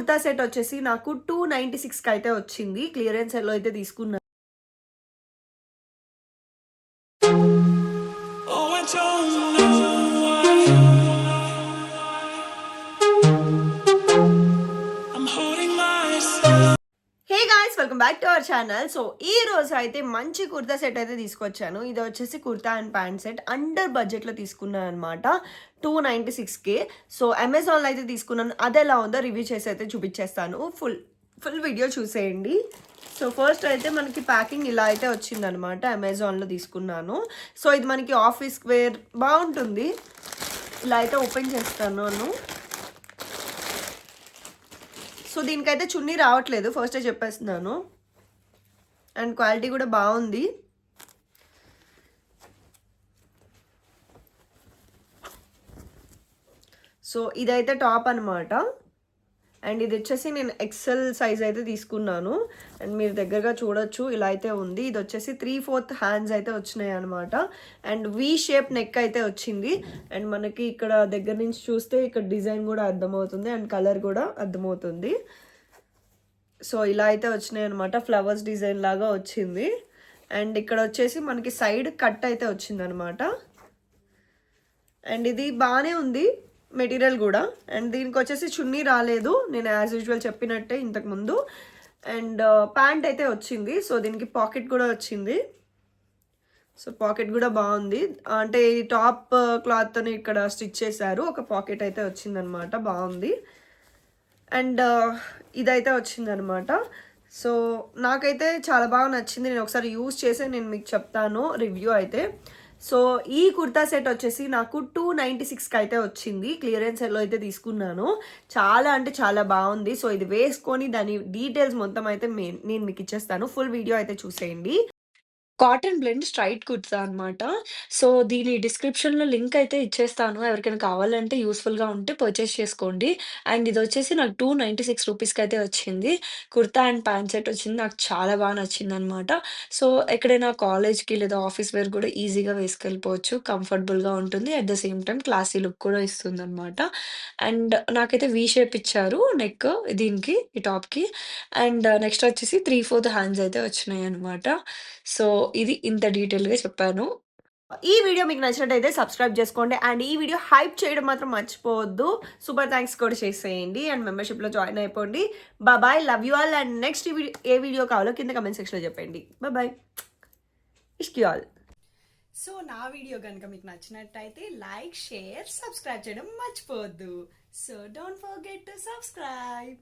Kurta set వచ్చేసి నాకు two ninety సిక్స్కి అయితే వచ్చింది. క్లియరెన్స్లో అయితే తీసుకున్నాను Oh, it's don't welcome back to our channel. So ఈ రోజు అయితే మంచి కుర్తా సెట్ అయితే తీసుకొచ్చాను. ఇది వచ్చేసి kurta and pant set under బడ్జెట్లో తీసుకున్నాను అనమాట టూ నైంటీ సిక్స్కి సో అమెజాన్లో అయితే తీసుకున్నాను. అది ఎలా ఉందో రివ్యూ చేసి అయితే చూపించేస్తాను. ఫుల్ ఫుల్ వీడియో చూసేయండి. సో ఫస్ట్ అయితే మనకి ప్యాకింగ్ ఇలా అయితే వచ్చిందనమాట అమెజాన్లో తీసుకున్నాను. సో ఇది మనకి ఆఫీస్ వేర్ బాగుంటుంది. ఇలా అయితే ఓపెన్ చేస్తాను. సో దీనికైతే చున్నీ రావట్లేదు ఫస్టే చెప్పేస్తున్నాను. అండ్ క్వాలిటీ కూడా బాగుంది. సో ఇదైతే టాప్ అనమాట అండ్ ఇది వచ్చేసి నేను ఎక్సెల్ సైజ్ అయితే తీసుకున్నాను. అండ్ మీరు దగ్గరగా చూడొచ్చు ఇలా అయితే ఉంది. ఇది వచ్చేసి త్రీ ఫోర్త్ హ్యాండ్స్ అయితే వచ్చినాయి అనమాట అండ్ వి షేప్ నెక్ అయితే వచ్చింది. అండ్ మనకి ఇక్కడ దగ్గర నుంచి చూస్తే ఇక్కడ డిజైన్ కూడా అర్థమవుతుంది అండ్ కలర్ కూడా అర్థమవుతుంది. సో ఇలా అయితే వచ్చినాయి అనమాట ఫ్లవర్స్ డిజైన్ లాగా వచ్చింది. అండ్ ఇక్కడ వచ్చేసి మనకి సైడ్ కట్ అయితే వచ్చింది అనమాట అండ్ ఇది బాగానే ఉంది. మెటీరియల్ కూడా. అండ్ దీనికి వచ్చేసి చున్నీ రాలేదు. నేను యాజ్ యూజువల్ చెప్పినట్టే ఇంతకుముందు అండ్ uh, ప్యాంట్ అయితే వచ్చింది. సో దీనికి పాకెట్ కూడా వచ్చింది. సో పాకెట్ కూడా బాగుంది. అంటే ఈ టాప్ uh, క్లాత్ని ఇక్కడ స్టిచ్ చేశారు. ఒక పాకెట్ అయితే వచ్చిందనమాట. బాగుంది. అండ్ uh, ఇదైతే వచ్చిందనమాట. సో నాకైతే చాలా బాగా నచ్చింది. నేను ఒకసారి యూస్ చేసి నేను మీకు చెప్తాను. రివ్యూ అయితే. సో ఈ కుర్తా సెట్ వచ్చేసి నాకు టూ నైంటీ సిక్స్కి అయితే వచ్చింది. క్లియరెన్స్లో అయితే తీసుకున్నాను. చాలా అంటే చాలా బాగుంది. సో ఇది వేసుకొని దాని డీటెయిల్స్ మొత్తం అయితే నేను మీకు ఇచ్చేస్తాను. ఫుల్ వీడియో అయితే చూసేయండి. కాటన్ బ్లెండ్ స్ట్రైట్ కుర్తా అనమాట సో దీని డిస్క్రిప్షన్లో లింక్ అయితే ఇచ్చేస్తాను. ఎవరికైనా కావాలంటే యూస్ఫుల్గా ఉంటే పర్చేస్ చేసుకోండి. అండ్ ఇది వచ్చేసి నాకు టూ నైంటీ సిక్స్ రూపీస్కి అయితే వచ్చింది. కుర్తా అండ్ ప్యాంట్ సెట్ వచ్చింది. నాకు చాలా బాగా నచ్చింది అనమాట సో ఎక్కడైనా కాలేజ్కి లేదా ఆఫీస్ వేర్ కూడా ఈజీగా వేసుకెళ్ళిపోవచ్చు. కంఫర్టబుల్గా ఉంటుంది. At the same time classy look కూడా ఇస్తుంది అనమాట అండ్ నాకైతే వీ షేప్ ఇచ్చారు నెక్ దీనికి ఈ టాప్కి. అండ్ నెక్స్ట్ వచ్చేసి త్రీ ఫోర్త్ హ్యాండ్స్ అయితే వచ్చినాయి అనమాట సో ఇది ఇంత డీటెయిల్గా చెప్పాను. ఈ వీడియో మీకు నచ్చినట్టయితే సబ్స్క్రైబ్ చేసుకోండి. అండ్ ఈ వీడియో హైప్ చేయడం మాత్రం మర్చిపోవద్దు. సూపర్ థ్యాంక్స్ కూడా చేసేయండి. అండ్ మెంబర్షిప్లో జాయిన్ అయిపోండి. Bye love you all. And next A video కావాలో కింద కమెంట్ సెక్షన్లో చెప్పండి. బాయ్ ఇష్కి ఆల్. సో నా వీడియో కనుక మీకు నచ్చినట్టయితే లైక్ షేర్ సబ్స్క్రైబ్ చేయడం మర్చిపోవద్దు. So don't forget to subscribe.